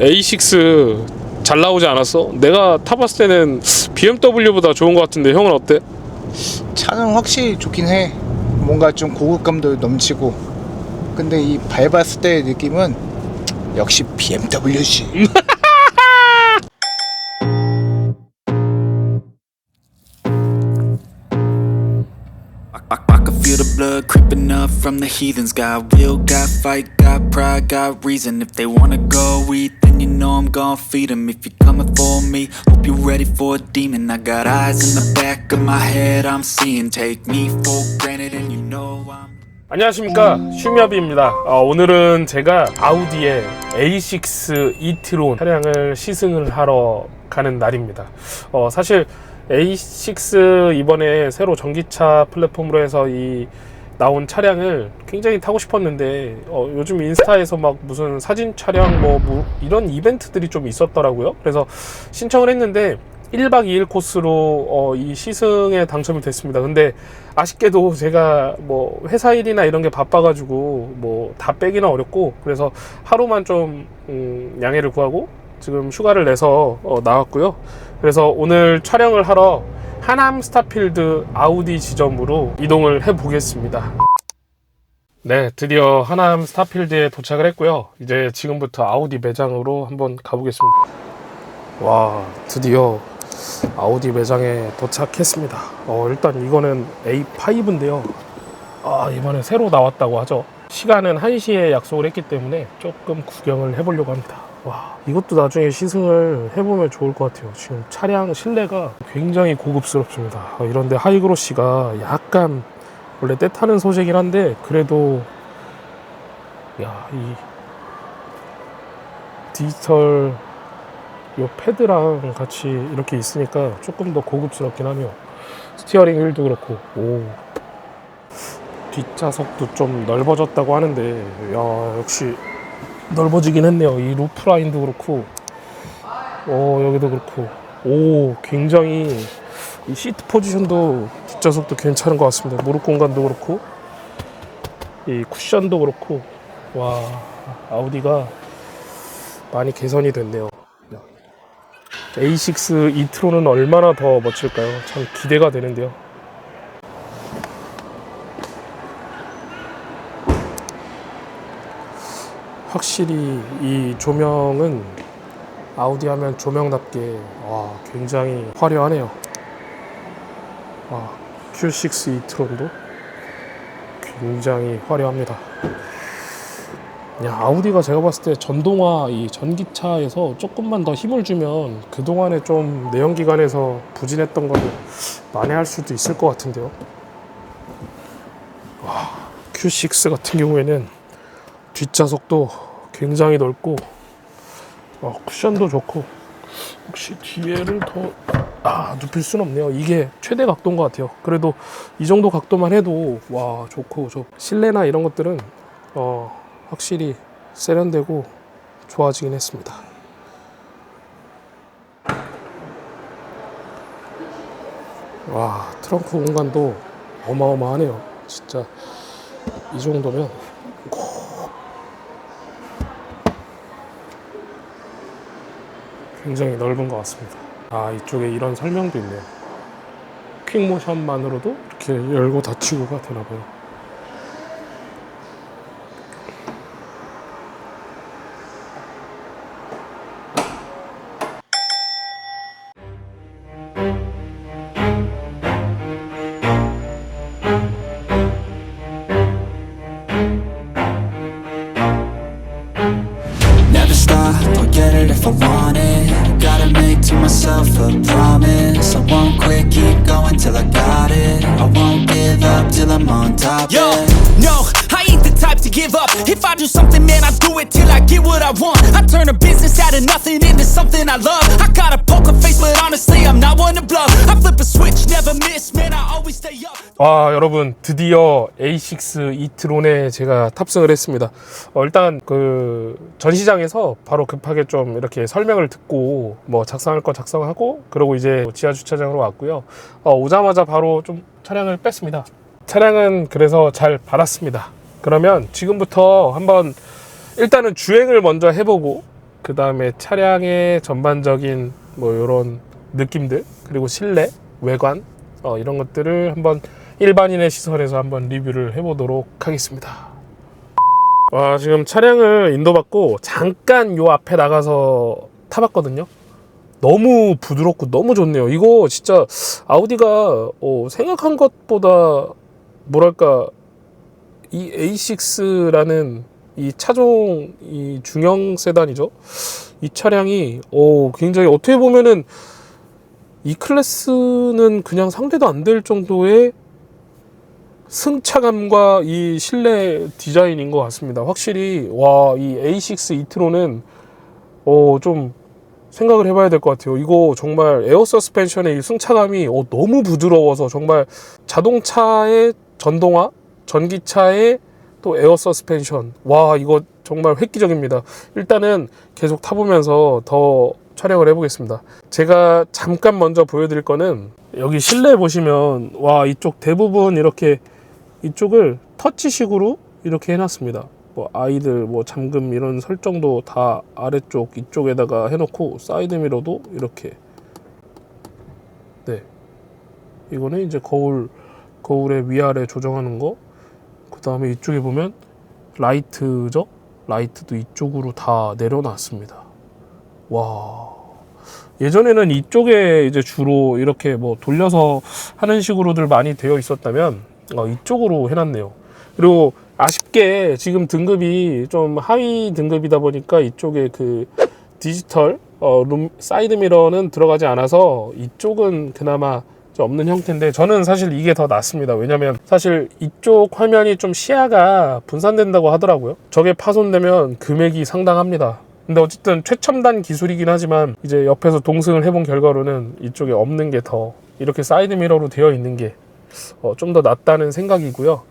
A6 잘 나오지 않았어? 내가 타봤을 때는 BMW보다 좋은 것 같은데 형은 어때? 차는 확실히 좋긴 해. 뭔가 좀 고급감도 넘치고. 근데 이 밟았을 때의 느낌은 역시 BMW지. I, I, I can feel the blood creeping up from the heathens. Got will, got fight, got pride, got reason. If they wanna go eat, then you know I'm gon' feed 'em. If you're coming for me, hope you're ready for a demon. I got eyes in the back of my head, I'm seeing. Take me for granted, and you know I'm. 안녕하십니까 슈미아비입니다 어, 오늘은 제가 아우디의 A6 e-tron 차량을 시승을 하러 가는 날입니다 어, 사실 A6 이번에 새로 전기차 플랫폼으로 해서 이 나온 차량을 굉장히 타고 싶었는데 어, 요즘 인스타에서 막 무슨 사진 촬영 뭐, 뭐 이런 이벤트들이 좀 있었더라고요 그래서 신청을 했는데 1박 2일 코스로 어, 이 시승에 당첨이 됐습니다. 근데 아쉽게도 제가 뭐 회사 일이나 이런 게 바빠가지고 뭐 다 빼기는 어렵고 그래서 하루만 좀 음, 양해를 구하고 지금 휴가를 내서 어, 나왔고요. 그래서 오늘 촬영을 하러 하남 스타필드 아우디 지점으로 이동을 해 보겠습니다. 네, 드디어 하남 스타필드에 도착을 했고요. 이제 지금부터 아우디 매장으로 한번 가보겠습니다. 와, 드디어 아우디 매장에 도착했습니다. 어, 일단 이거는 A5인데요. 아, 이번에 새로 나왔다고 하죠. 시간은 1시에 약속을 했기 때문에 조금 구경을 해보려고 합니다. 와, 이것도 나중에 시승을 해보면 좋을 것 같아요. 지금 차량 실내가 굉장히 고급스럽습니다. 어, 이런데 하이그로시가 약간 원래 때 타는 소재긴 한데 그래도 야, 이 디지털 요 패드랑 같이 이렇게 있으니까 조금 더 고급스럽긴 하네요. 스티어링 휠도 그렇고, 오. 뒷좌석도 좀 넓어졌다고 하는데, 야, 역시 넓어지긴 했네요. 이 루프 라인도 그렇고, 어, 여기도 그렇고, 오, 굉장히 이 시트 포지션도 뒷좌석도 괜찮은 것 같습니다. 무릎 공간도 그렇고, 이 쿠션도 그렇고, 와, 아우디가 많이 개선이 됐네요. A6 e-tron은 얼마나 더 멋질까요? 참 기대가 되는데요. 확실히 이 조명은 아우디 하면 조명답게 와 굉장히 화려하네요. 와 Q6 e-tron도 굉장히 화려합니다. 야, 아우디가 제가 봤을 때 전동화 이 전기차에서 조금만 더 힘을 주면 그동안에 좀 내연기관에서 부진했던 거를 만회할 수도 있을 것 같은데요. 와, Q6 같은 경우에는 뒷좌석도 굉장히 넓고 어, 쿠션도 좋고 혹시 뒤에를 더 아, 눕힐 수는 없네요. 이게 최대 각도인 것 같아요. 그래도 이 정도 각도만 해도 와 좋고 저 실내나 이런 것들은 어 확실히 세련되고 좋아지긴 했습니다. 와 트렁크 공간도 어마어마하네요. 진짜 이 정도면 고- 굉장히 넓은 것 같습니다. 아 이쪽에 이런 설명도 있네요. 퀵 모션만으로도 이렇게 열고 닫히고가 되나 봐요. Give up. If I do something, man, I do it till I get what I want. I turn a business out of nothing into something I love. I got a poker face, but honestly, I'm not one to bluff. I flip a switch, never miss, man, I always stay up. 와 여러분 드디어 A6 e-tron에 제가 탑승을 했습니다. 어, 일단 그 전시장에서 바로 급하게 좀 이렇게 설명을 듣고 뭐 작성할 거 작성하고 그러고 이제 지하 주차장으로 왔고요. 어, 오자마자 바로 좀 차량을 뺐습니다. 차량은 그래서 잘 받았습니다. 그러면 지금부터 한번 일단은 주행을 먼저 해보고 그 다음에 차량의 전반적인 뭐 이런 느낌들 그리고 실내 외관 어, 이런 것들을 한번 일반인의 시선에서 한번 리뷰를 해보도록 하겠습니다. 와 지금 차량을 인도받고 잠깐 요 앞에 나가서 타봤거든요. 너무 부드럽고 너무 좋네요. 이거 진짜 아우디가 어, 생각한 것보다 뭐랄까 이 A6라는 이 차종 이 중형 세단이죠. 이 차량이 어, 굉장히 어떻게 보면은 이 클래스는 그냥 상대도 안 될 정도의 승차감과 이 실내 디자인인 것 같습니다. 확실히 와 이 A6 이트로는 어 좀 생각을 해봐야 될 것 같아요. 이거 정말 에어 서스펜션의 이 승차감이 어, 너무 부드러워서 정말 자동차의 전동화, 전기차의 또 에어 서스펜션. 와, 이거 정말 획기적입니다. 일단은 계속 타보면서 더 촬영을 해보겠습니다. 제가 잠깐 먼저 보여드릴 거는 여기 실내 보시면 와, 이쪽 대부분 이렇게 이쪽을 터치식으로 이렇게 해놨습니다. 뭐 아이들 뭐 잠금 이런 설정도 다 아래쪽 이쪽에다가 해놓고 사이드 미러도 이렇게 네 이거는 이제 거울 거울의 위아래 조정하는 거그 다음에 이쪽에 보면 라이트죠? 라이트도 이쪽으로 다 내려놨습니다. 와. 예전에는 이쪽에 이제 주로 이렇게 뭐 돌려서 하는 식으로들 많이 되어 있었다면 어, 이쪽으로 해놨네요. 그리고 아쉽게 지금 등급이 좀 하위 등급이다 보니까 이쪽에 그 디지털 어, 룸 사이드 미러는 들어가지 않아서 이쪽은 그나마 좀 없는 형태인데 저는 사실 이게 더 낫습니다. 왜냐면 사실 이쪽 화면이 좀 시야가 분산된다고 하더라고요. 저게 파손되면 금액이 상당합니다. 근데 어쨌든 최첨단 기술이긴 하지만 이제 옆에서 동승을 해본 결과로는 이쪽에 없는 게 더 이렇게 사이드 미러로 되어 있는 게 좀더 낫다는 생각이고요.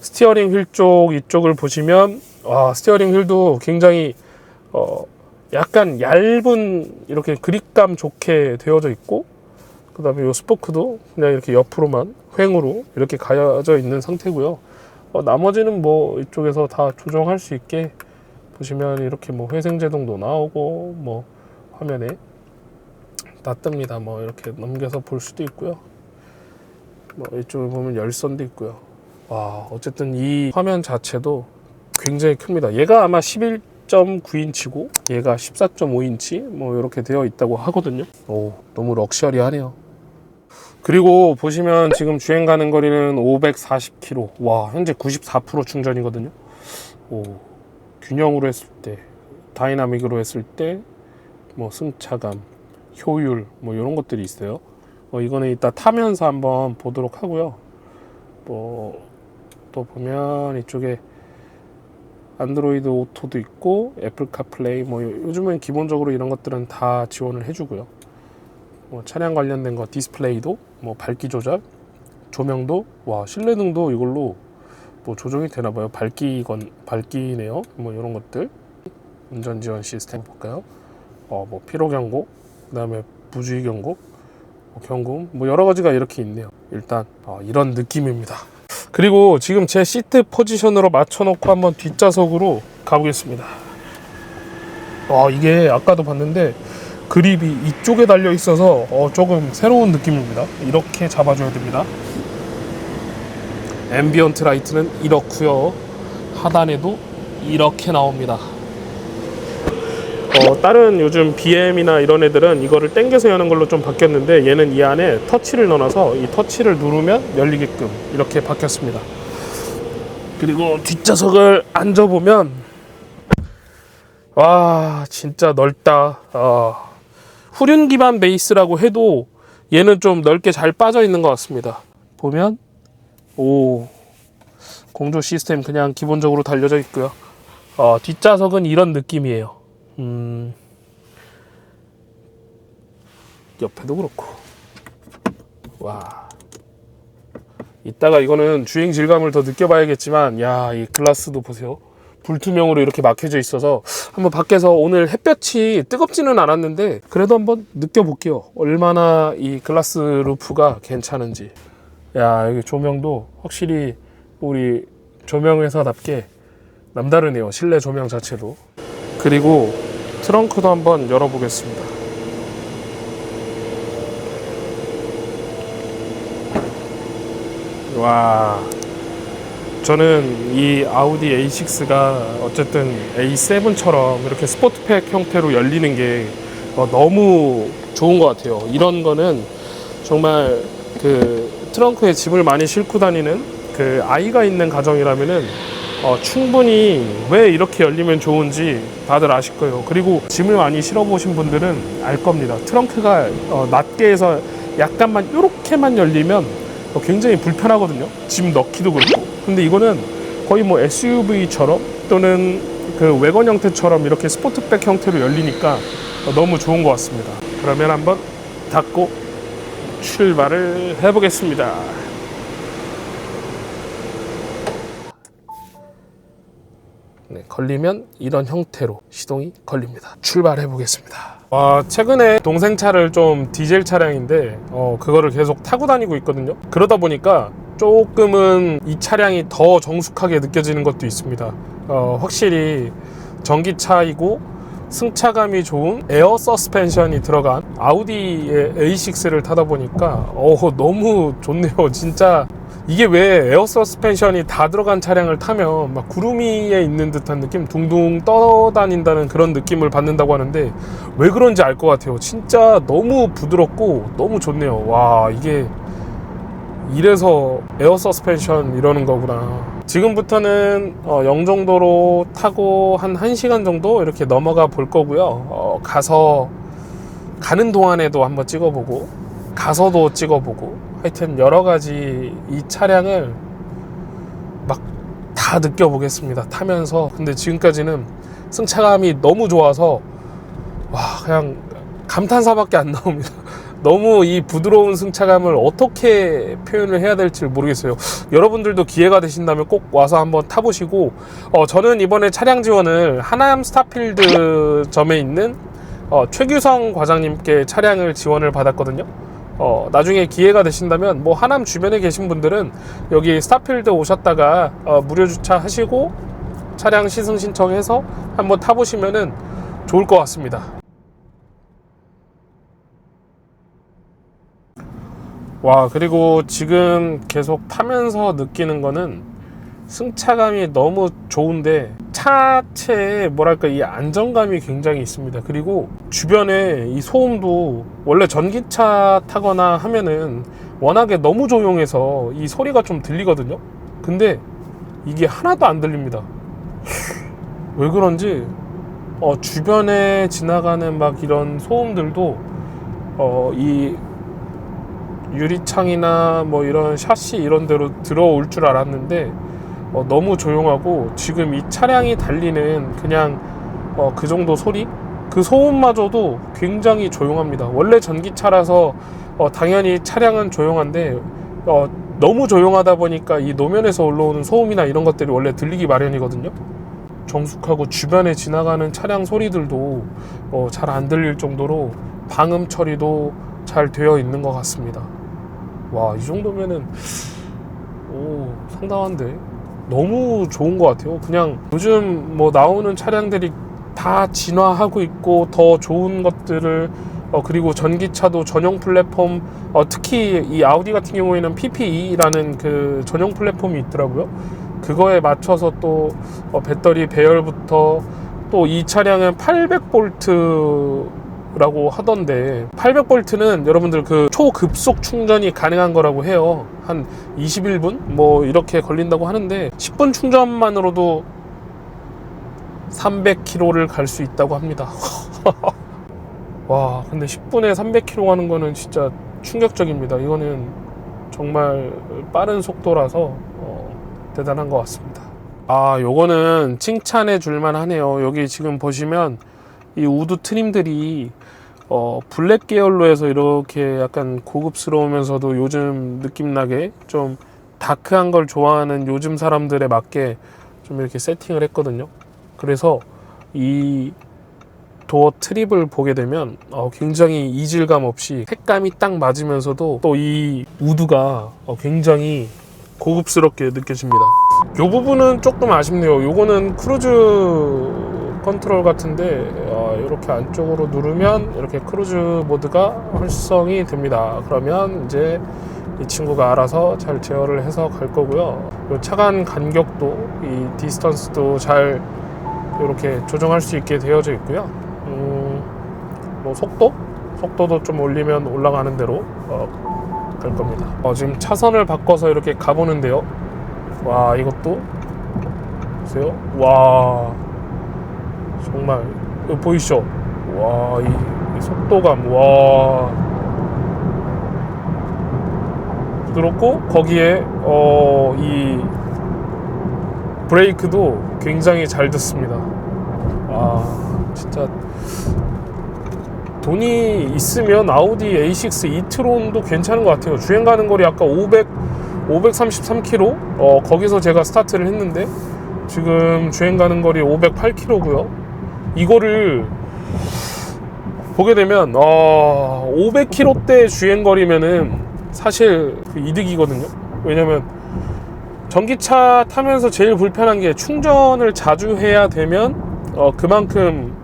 스티어링 휠 쪽 이쪽을 보시면 와, 스티어링 휠도 굉장히 어, 약간 얇은 이렇게 그립감 좋게 되어져 있고 그 다음에 이 스포크도 그냥 이렇게 옆으로만 횡으로 이렇게 가여져 있는 상태고요. 어, 나머지는 뭐 이쪽에서 다 조정할 수 있게 보시면 이렇게 뭐 회생 제동도 나오고 뭐 화면에 다 뜹니다. 뭐 이렇게 넘겨서 볼 수도 있고요. 뭐 이쪽에 보면 열선도 있고요. 와 어쨌든 이 화면 자체도 굉장히 큽니다. 얘가 아마 11.9인치고 얘가 14.5인치 뭐 이렇게 되어 있다고 하거든요. 오 너무 럭셔리하네요. 그리고 보시면 지금 주행 가는 거리는 540km. 와 현재 94% 충전이거든요. 오 균형으로 했을 때 다이나믹으로 했을 때 뭐 승차감, 효율 뭐 이런 것들이 있어요. 어, 이거는 이따 타면서 한번 보도록 하고요. 뭐 또 보면 이쪽에 안드로이드 오토도 있고 애플 카플레이 뭐 요- 요즘은 기본적으로 이런 것들은 다 지원을 해주고요. 뭐 차량 관련된 거 디스플레이도 뭐 밝기 조절, 조명도 와 실내등도 이걸로 뭐 조정이 되나 봐요. 밝기 건 밝기네요. 뭐 이런 것들 운전 지원 시스템 볼까요? 어 뭐 피로 경고, 그다음에 부주의 경고, 뭐 경고음 뭐 여러 가지가 이렇게 있네요. 일단 어, 이런 느낌입니다. 그리고 지금 제 시트 포지션으로 맞춰놓고 한번 뒷좌석으로 가보겠습니다. 와 이게 아까도 봤는데 그립이 이쪽에 달려 있어서 어, 조금 새로운 느낌입니다. 이렇게 잡아줘야 됩니다. 앰비언트 라이트는 이렇고요. 하단에도 이렇게 나옵니다. 어, 다른 요즘 BM이나 이런 애들은 이거를 당겨서 여는 걸로 좀 바뀌었는데 얘는 이 안에 터치를 넣어놔서 이 터치를 누르면 열리게끔 이렇게 바뀌었습니다. 그리고 뒷좌석을 앉아보면 와 진짜 넓다. 어, 후륜 기반 베이스라고 해도 얘는 좀 넓게 잘 빠져 있는 것 같습니다. 보면 오 공조 시스템 그냥 기본적으로 달려져 있고요. 어, 뒷좌석은 이런 느낌이에요. 음, 옆에도 그렇고 와 이따가 이거는 주행 질감을 더 느껴봐야겠지만 야 이 글라스도 보세요 불투명으로 이렇게 막혀져 있어서 한번 밖에서 오늘 햇볕이 뜨겁지는 않았는데 그래도 한번 느껴볼게요. 얼마나 이 글라스 루프가 괜찮은지. 야 여기 조명도 확실히 우리 조명 회사답게 남다르네요 실내 조명 자체도. 그리고 트렁크도 한번 열어보겠습니다. 와, 저는 이 아우디 A6가 어쨌든 A7처럼 이렇게 스포트팩 형태로 열리는 게 어, 너무 좋은 것 같아요. 이런 거는 정말 그 트렁크에 짐을 많이 싣고 다니는 그 아이가 있는 가정이라면은 어, 충분히 왜 이렇게 열리면 좋은지 다들 아실 거예요. 그리고 짐을 많이 실어보신 분들은 알 겁니다. 트렁크가 어, 낮게 해서 약간만 이렇게만 열리면 어, 굉장히 불편하거든요. 짐 넣기도 그렇고. 근데 이거는 거의 뭐 SUV처럼 또는 그 외관 형태처럼 이렇게 스포트백 형태로 열리니까 어, 너무 좋은 것 같습니다. 그러면 한번 닫고 출발을 해보겠습니다. 네, 걸리면 이런 형태로 시동이 걸립니다. 출발해 보겠습니다. 와, 최근에 동생 차를 좀 디젤 차량인데 어, 그거를 계속 타고 다니고 있거든요. 그러다 보니까 조금은 이 차량이 더 정숙하게 느껴지는 것도 있습니다. 어, 확실히 전기차이고 승차감이 좋은 에어 서스펜션이 들어간 아우디의 A6를 타다 보니까 어, 너무 좋네요. 진짜 이게 왜 에어 서스펜션이 다 들어간 차량을 타면 막 구름 위에 있는 듯한 느낌, 둥둥 떠다닌다는 그런 느낌을 받는다고 하는데 왜 그런지 알 것 같아요. 진짜 너무 부드럽고 너무 좋네요. 와 이게 이래서 에어 서스펜션 이러는 거구나. 지금부터는 어, 영종도로 타고 한 1시간 정도 이렇게 넘어가 볼 거고요. 어, 가서 가는 동안에도 한번 찍어보고 가서도 찍어보고 하여튼 여러 가지 이 차량을 막 다 느껴보겠습니다. 타면서 근데 지금까지는 승차감이 너무 좋아서 와 그냥 감탄사밖에 안 나옵니다. 너무 이 부드러운 승차감을 어떻게 표현을 해야 될지 모르겠어요. 여러분들도 기회가 되신다면 꼭 와서 한번 타보시고, 어, 저는 이번에 차량 지원을 하남 스타필드 점에 있는 어, 최규성 과장님께 차량을 지원을 받았거든요. 어, 나중에 기회가 되신다면 뭐 하남 주변에 계신 분들은 여기 스타필드 오셨다가 어, 무료 주차 하시고 차량 시승 신청해서 한번 타보시면은 좋을 것 같습니다. 와 그리고 지금 계속 타면서 느끼는 거는 승차감이 너무 좋은데 차체에 뭐랄까 이 안정감이 굉장히 있습니다. 그리고 주변에 이 소음도 원래 전기차 타거나 하면은 워낙에 너무 조용해서 이 소리가 좀 들리거든요. 근데 이게 하나도 안 들립니다. 왜 그런지 어, 주변에 지나가는 막 이런 소음들도 어, 이 유리창이나 뭐 이런 샤시 이런 데로 들어올 줄 알았는데 어, 너무 조용하고 지금 이 차량이 달리는 그냥 어, 그 정도 소리 그 소음마저도 굉장히 조용합니다. 원래 전기차라서 어, 당연히 차량은 조용한데 어, 너무 조용하다 보니까 이 노면에서 올라오는 소음이나 이런 것들이 원래 들리기 마련이거든요. 정숙하고 주변에 지나가는 차량 소리들도 어, 잘 안 들릴 정도로 방음 처리도 잘 되어 있는 것 같습니다. 와, 이 정도면은 오, 상당한데. 너무 좋은 것 같아요. 그냥 요즘 뭐 나오는 차량들이 다 진화하고 있고 더 좋은 것들을 어, 그리고 전기차도 전용 플랫폼 어, 특히 이 아우디 같은 경우에는 PPE라는 그 전용 플랫폼이 있더라고요. 그거에 맞춰서 또 어, 배터리 배열부터 또 이 차량은 800V 라고 하던데 800볼트는 여러분들 그 초급속 충전이 가능한 거라고 해요. 한 21분? 뭐 이렇게 걸린다고 하는데 10분 충전만으로도 300km를 갈 수 있다고 합니다. 와 근데 10분에 300km 가는 거는 진짜 충격적입니다. 이거는 정말 빠른 속도라서 어, 대단한 것 같습니다. 아 요거는 칭찬해 줄만 하네요. 여기 지금 보시면 이 우드 트림들이 어, 블랙 계열로 해서 이렇게 약간 고급스러우면서도 요즘 느낌 나게 좀 다크한 걸 좋아하는 요즘 사람들에 맞게 좀 이렇게 세팅을 했거든요. 그래서 이 도어 트립을 보게 되면 어, 굉장히 이질감 없이 색감이 딱 맞으면서도 또 이 우드가 어, 굉장히 고급스럽게 느껴집니다. 이 부분은 조금 아쉽네요. 요거는 크루즈 컨트롤 같은데 어, 이렇게 안쪽으로 누르면 이렇게 크루즈 모드가 활성이 됩니다. 그러면 이제 이 친구가 알아서 잘 제어를 해서 갈 거고요. 요 차간 간격도 이 디스턴스도 잘 이렇게 조정할 수 있게 되어져 있고요. 음, 뭐 속도? 속도도 좀 올리면 올라가는 대로 어, 갈 겁니다. 어, 지금 차선을 바꿔서 이렇게 가보는데요. 와 이것도 보세요. 와 정말 이거 보이시죠? 와 이 이 속도감 와 부드럽고 거기에 어 이 브레이크도 굉장히 잘 듣습니다. 와 진짜 돈이 있으면 아우디 A6 이트론도 괜찮은 것 같아요. 주행 가는 거리 아까 500 533km 어 거기서 제가 스타트를 했는데 지금 주행 가는 거리 508km고요. 이거를 보게 되면 어 500km대 주행 거리면은 사실 그 이득이거든요. 왜냐면 전기차 타면서 제일 불편한 게 충전을 자주 해야 되면 어 그만큼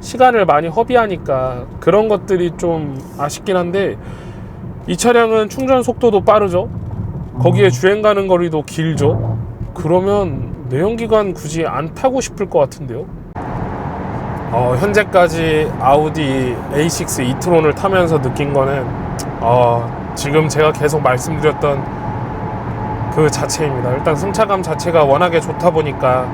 시간을 많이 허비하니까 그런 것들이 좀 아쉽긴 한데 이 차량은 충전 속도도 빠르죠. 거기에 주행 가는 거리도 길죠. 그러면 내연기관 굳이 안 타고 싶을 것 같은데요. 어, 현재까지 아우디 A6 이트론을 타면서 느낀 거는 어, 지금 제가 계속 말씀드렸던 그 자체입니다. 일단 승차감 자체가 워낙에 좋다 보니까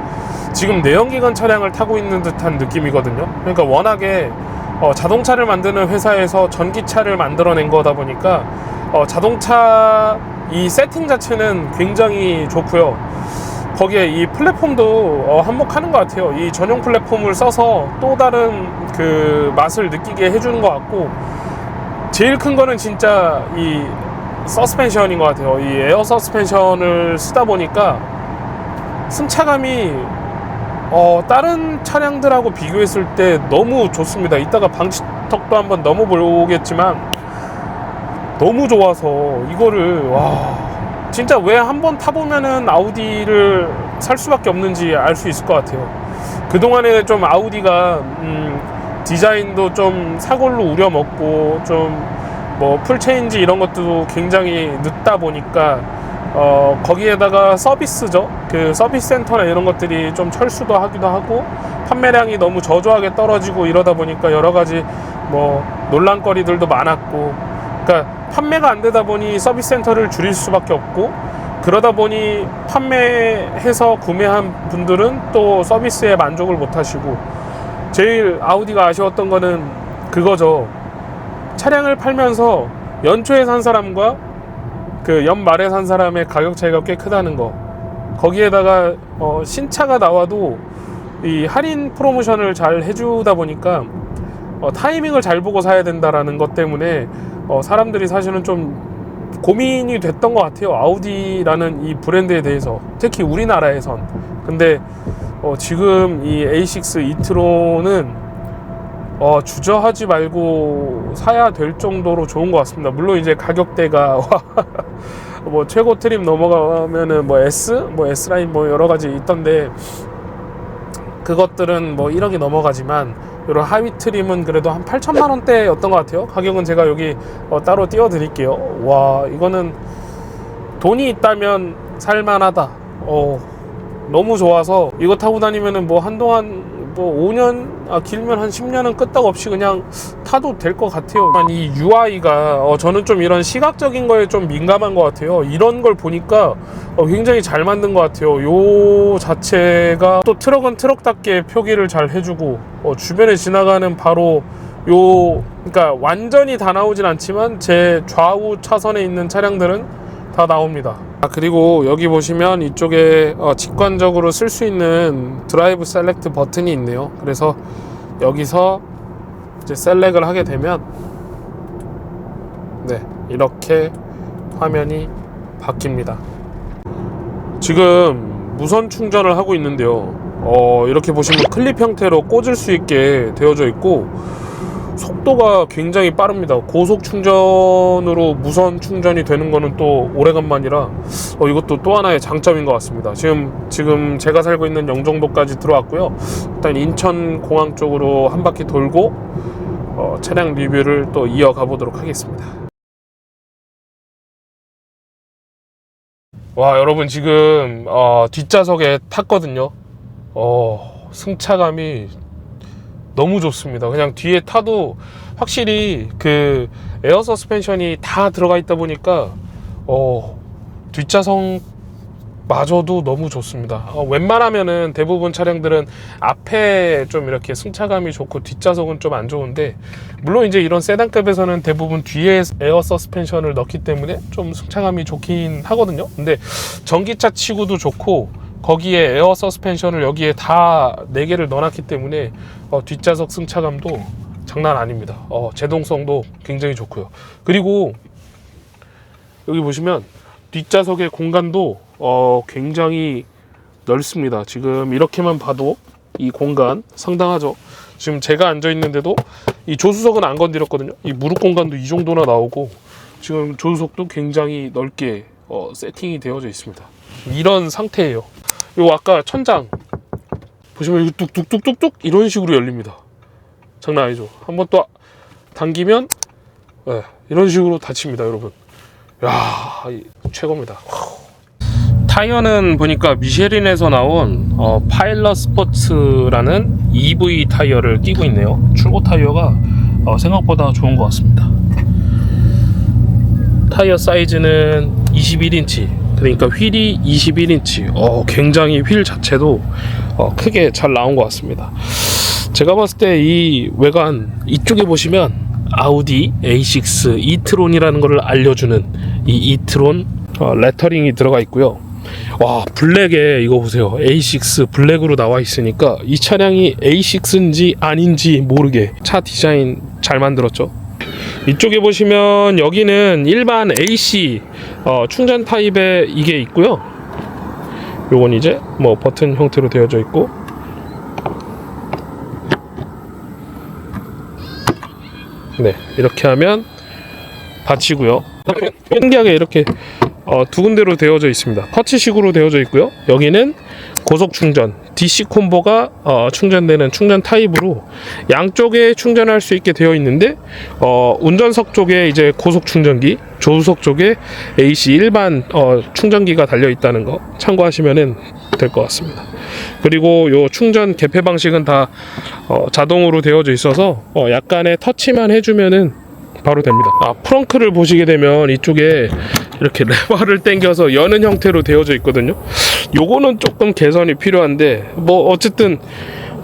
지금 내연기관 차량을 타고 있는 듯한 느낌이거든요. 그러니까 워낙에 어, 자동차를 만드는 회사에서 전기차를 만들어낸 거다 보니까 어, 자동차 이 세팅 자체는 굉장히 좋고요. 거기에 이 플랫폼도 어, 한몫하는 것 같아요. 이 전용 플랫폼을 써서 또 다른 그 맛을 느끼게 해주는 것 같고 제일 큰 거는 진짜 이 서스펜션인 것 같아요. 이 에어 서스펜션을 쓰다 보니까 승차감이 어, 다른 차량들하고 비교했을 때 너무 좋습니다. 이따가 방지턱도 한번 넘어보겠지만 너무 좋아서 이거를 와 진짜 왜 한 번 타보면은 아우디를 살 수밖에 없는지 알 수 있을 것 같아요. 그 동안에 좀 아우디가 음, 디자인도 좀 사골로 우려먹고 좀 뭐 풀체인지 이런 것도 굉장히 늦다 보니까 어, 거기에다가 서비스죠. 그 서비스 센터나 이런 것들이 좀 철수도 하기도 하고 판매량이 너무 저조하게 떨어지고 이러다 보니까 여러 가지 뭐 논란거리들도 많았고 그러니까 판매가 안 되다 보니 서비스 센터를 줄일 수밖에 없고 그러다 보니 판매해서 구매한 분들은 또 서비스에 만족을 못 하시고 제일 아우디가 아쉬웠던 거는 그거죠. 차량을 팔면서 연초에 산 사람과 그 연말에 산 사람의 가격 차이가 꽤 크다는 거. 거기에다가 어, 신차가 나와도 이 할인 프로모션을 잘 해주다 보니까 어, 타이밍을 잘 보고 사야 된다라는 것 때문에 어, 사람들이 사실은 좀 고민이 됐던 것 같아요. 아우디라는 이 브랜드에 대해서 특히 우리나라에선. 근데 어, 지금 이 A6 이트로는 어, 주저하지 말고 사야 될 정도로 좋은 것 같습니다. 물론 이제 가격대가 뭐 최고 트림 넘어가면은 뭐 S, 뭐 S 라인 뭐 여러 가지 있던데 그것들은 뭐 1억이 넘어가지만 이런 하위 트림은 그래도 한 8천만 원대였던 것 같아요. 가격은 제가 여기 어, 따로 띄워드릴게요. 와 이거는 돈이 있다면 살만하다. 어, 너무 좋아서 이거 타고 다니면은 뭐 한동안 뭐 5년 아 길면 한 10년은 끄떡없이 그냥 타도 될 것 같아요. 이 UI가 어, 저는 좀 이런 시각적인 거에 좀 민감한 것 같아요. 이런 걸 보니까 어, 굉장히 잘 만든 것 같아요. 요 자체가 또 트럭은 트럭답게 표기를 잘 해주고 어, 주변에 지나가는 바로 요 그러니까 완전히 다 나오진 않지만 제 좌우 차선에 있는 차량들은 다 나옵니다. 아, 그리고 여기 보시면 이쪽에 어, 직관적으로 쓸 수 있는 드라이브 셀렉트 버튼이 있네요. 그래서 여기서 이제 셀렉을 하게 되면 네 이렇게 화면이 바뀝니다. 지금 무선 충전을 하고 있는데요. 어, 이렇게 보시면 클립 형태로 꽂을 수 있게 되어져 있고 속도가 굉장히 빠릅니다. 고속 충전으로 무선 충전이 되는 거는 또 오래간만이라 어, 이것도 또 하나의 장점인 것 같습니다. 지금 지금 제가 살고 있는 영종도까지 들어왔고요. 일단 인천 공항 쪽으로 한 바퀴 돌고 어, 차량 리뷰를 또 이어가 보도록 하겠습니다. 와 여러분 지금 어, 뒷좌석에 탔거든요. 어, 승차감이 너무 좋습니다. 그냥 뒤에 타도 확실히 그 에어 서스펜션이 다 들어가 있다 보니까 어, 뒷좌석 마저도 너무 좋습니다. 어, 웬만하면은 대부분 차량들은 앞에 좀 이렇게 승차감이 좋고 뒷좌석은 좀 안 좋은데 물론 이제 이런 세단급에서는 대부분 뒤에 에어 서스펜션을 넣기 때문에 좀 승차감이 좋긴 하거든요. 근데 전기차 치고도 좋고 거기에 에어 서스펜션을 여기에 다 4개를 넣어놨기 때문에 어, 뒷좌석 승차감도 장난 아닙니다. 어, 제동성도 굉장히 좋고요. 그리고 여기 보시면 뒷좌석의 공간도 어, 굉장히 넓습니다. 지금 이렇게만 봐도 이 공간 상당하죠. 지금 제가 앉아 있는데도 이 조수석은 안 건드렸거든요. 이 무릎 공간도 이 정도나 나오고 지금 조수석도 굉장히 넓게 어, 세팅이 되어져 있습니다. 이런 상태예요. 요 아까 천장 보시면 이거 뚝뚝뚝뚝뚝 이런 식으로 열립니다. 장난 아니죠. 한번 또 당기면 예, 이런 식으로 닫힙니다, 여러분. 야, 이 최고입니다. 타이어는 보니까 미쉐린에서 나온 어, 파일럿 스포츠라는 EV 타이어를 끼고 있네요. 출고 타이어가 어, 생각보다 좋은 것 같습니다. 타이어 사이즈는 21인치, 그러니까 휠이 21인치. 어, 굉장히 휠 자체도 어, 크게 잘 나온 것 같습니다. 제가 봤을 때 이 외관 이쪽에 보시면 아우디 A6 이트론이라는 것을 알려주는 이 이트론 어, 레터링이 들어가 있고요. 와 블랙에 이거 보세요 A6 블랙으로 나와 있으니까 이 차량이 A6인지 아닌지 모르게 차 디자인 잘 만들었죠. 이쪽에 보시면 여기는 일반 AC 어, 충전 타입의 이게 있고요. 요건 이제 뭐 버튼 형태로 되어져 있고 네 이렇게 하면 받치고요 신기하게 이렇게 어, 두 군데로 되어져 있습니다. 터치식으로 되어져 있고요. 여기는 고속 충전 DC 콤보가 어, 충전되는 충전 타입으로 양쪽에 충전할 수 있게 되어 있는데 어, 운전석 쪽에 이제 고속 충전기 조수석 쪽에 AC 일반 어, 충전기가 달려 있다는 거 참고하시면 될것 같습니다. 그리고 요 충전 개폐 방식은 다 어, 자동으로 되어져 있어서 어, 약간의 터치만 해주면은 바로 됩니다. 아 프렁크를 보시게 되면 이쪽에 이렇게 레버를 당겨서 여는 형태로 되어져 있거든요. 요거는 조금 개선이 필요한데 뭐 어쨌든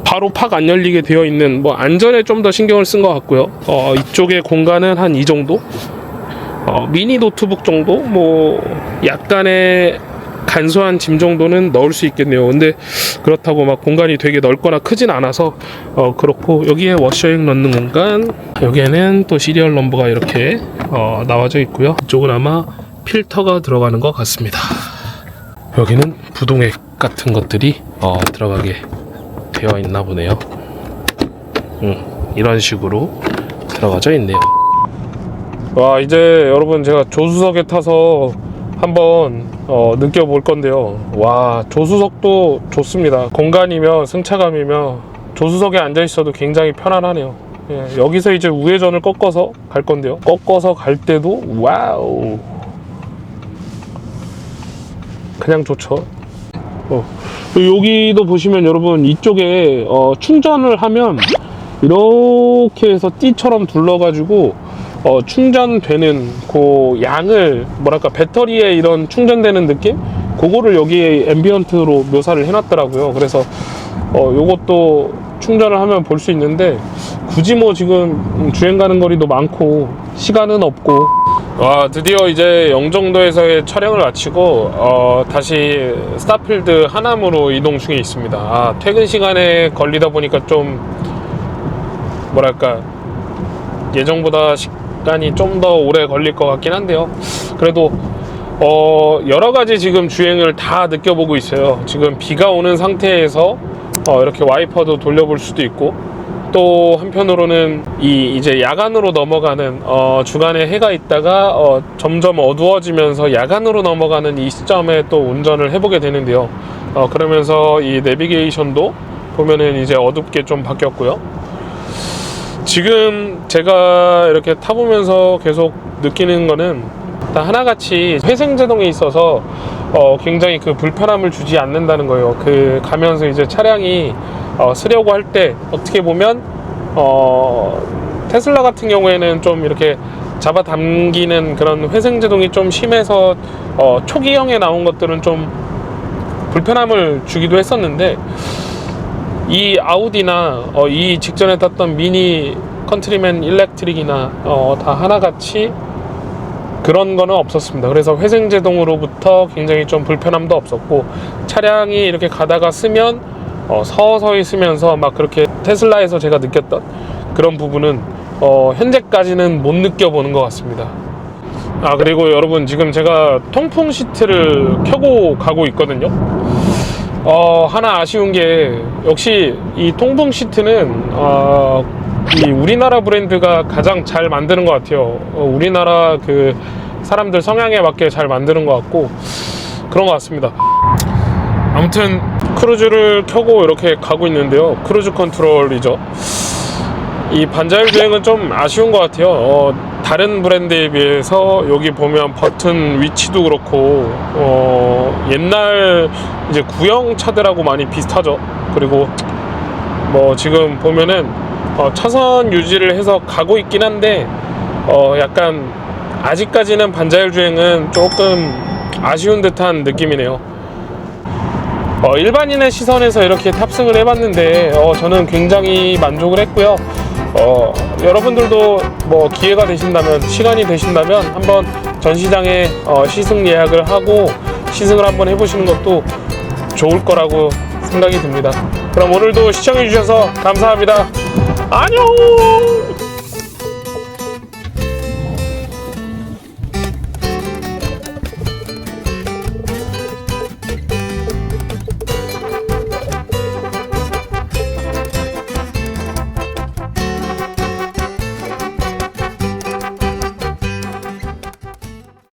바로 팍 안 열리게 되어 있는 뭐 안전에 좀 더 신경을 쓴 것 같고요. 어, 이쪽에 공간은 한 이 정도. 어, 미니 노트북 정도 뭐 약간의 간소한 짐 정도는 넣을 수 있겠네요. 근데 그렇다고 막 공간이 되게 넓거나 크진 않아서 어 그렇고 여기에 워셔액 넣는 공간 여기에는 또 시리얼 넘버가 이렇게 어 나와져 있고요. 이쪽은 아마 필터가 들어가는 것 같습니다. 여기는 부동액 같은 것들이 어 들어가게 되어 있나 보네요. 음, 이런 식으로 들어가져 있네요. 와 이제 여러분 제가 조수석에 타서 한번 어, 느껴볼 건데요. 와 조수석도 좋습니다. 공간이며 승차감이며 조수석에 앉아 있어도 굉장히 편안하네요. 예, 여기서 이제 우회전을 꺾어서 갈 건데요. 꺾어서 갈 때도 와우 그냥 좋죠. 어, 여기도 보시면 여러분 이쪽에 어, 충전을 하면 이렇게 해서 띠처럼 둘러가지고 어, 충전되는 그 양을 뭐랄까 배터리에 이런 충전되는 느낌? 그거를 여기에 앰비언트로 묘사를 해놨더라고요. 그래서 어, 요것도 충전을 하면 볼 수 있는데 굳이 뭐 지금 주행 가는 거리도 많고 시간은 없고. 와 드디어 이제 영종도에서의 촬영을 마치고 어, 다시 스타필드 하남으로 이동 중에 있습니다. 아, 퇴근 시간에 걸리다 보니까 좀 뭐랄까 예정보다 시간이 좀 더 오래 걸릴 것 같긴 한데요. 그래도 어 여러 가지 지금 주행을 다 느껴보고 있어요. 지금 비가 오는 상태에서 어 이렇게 와이퍼도 돌려볼 수도 있고 또 한편으로는 이 이제 야간으로 넘어가는 어, 주간에 해가 있다가 어, 점점 어두워지면서 야간으로 넘어가는 이 시점에 또 운전을 해보게 되는데요. 어, 그러면서 이 내비게이션도 보면은 이제 어둡게 좀 바뀌었고요. 지금 제가 이렇게 타보면서 계속 느끼는 거는 다 하나같이 회생제동에 있어서 어, 굉장히 그 불편함을 주지 않는다는 거예요. 그 가면서 이제 차량이 어, 쓰려고 할 때 어떻게 보면 어, 테슬라 같은 경우에는 좀 이렇게 잡아당기는 그런 회생제동이 좀 심해서 어, 초기형에 나온 것들은 좀 불편함을 주기도 했었는데 이 아우디나 어, 이 직전에 탔던 미니 컨트리맨 일렉트릭이나 어, 다 하나같이 그런 거는 없었습니다. 그래서 회생 제동으로부터 굉장히 좀 불편함도 없었고 차량이 이렇게 가다가 쓰면 어, 서서히 쓰면서 막 그렇게 테슬라에서 제가 느꼈던 그런 부분은 어, 현재까지는 못 느껴보는 것 같습니다. 아 그리고 여러분 지금 제가 통풍 시트를 켜고 가고 있거든요. 어, 하나 아쉬운 게 역시 이 통풍 시트는 어, 이 우리나라 브랜드가 가장 잘 만드는 것 같아요. 어, 우리나라 그 사람들 성향에 맞게 잘 만드는 것 같고 그런 것 같습니다. 아무튼 크루즈를 켜고 이렇게 가고 있는데요. 크루즈 컨트롤이죠. 이 반자율 주행은 좀 아쉬운 것 같아요. 어, 다른 브랜드에 비해서 여기 보면 버튼 위치도 그렇고 어, 옛날 이제 구형 차들하고 많이 비슷하죠. 그리고 뭐 지금 보면은 어, 차선 유지를 해서 가고 있긴 한데 어, 약간 아직까지는 반자율 주행은 조금 아쉬운 듯한 느낌이네요. 어, 일반인의 시선에서 이렇게 탑승을 해봤는데 어, 저는 굉장히 만족을 했고요. 어, 여러분들도 뭐 기회가 되신다면 시간이 되신다면 한번 전시장에 어, 시승 예약을 하고 시승을 한번 해보시는 것도 좋을 거라고 생각이 듭니다. 그럼 오늘도 시청해 주셔서 감사합니다. 안녕.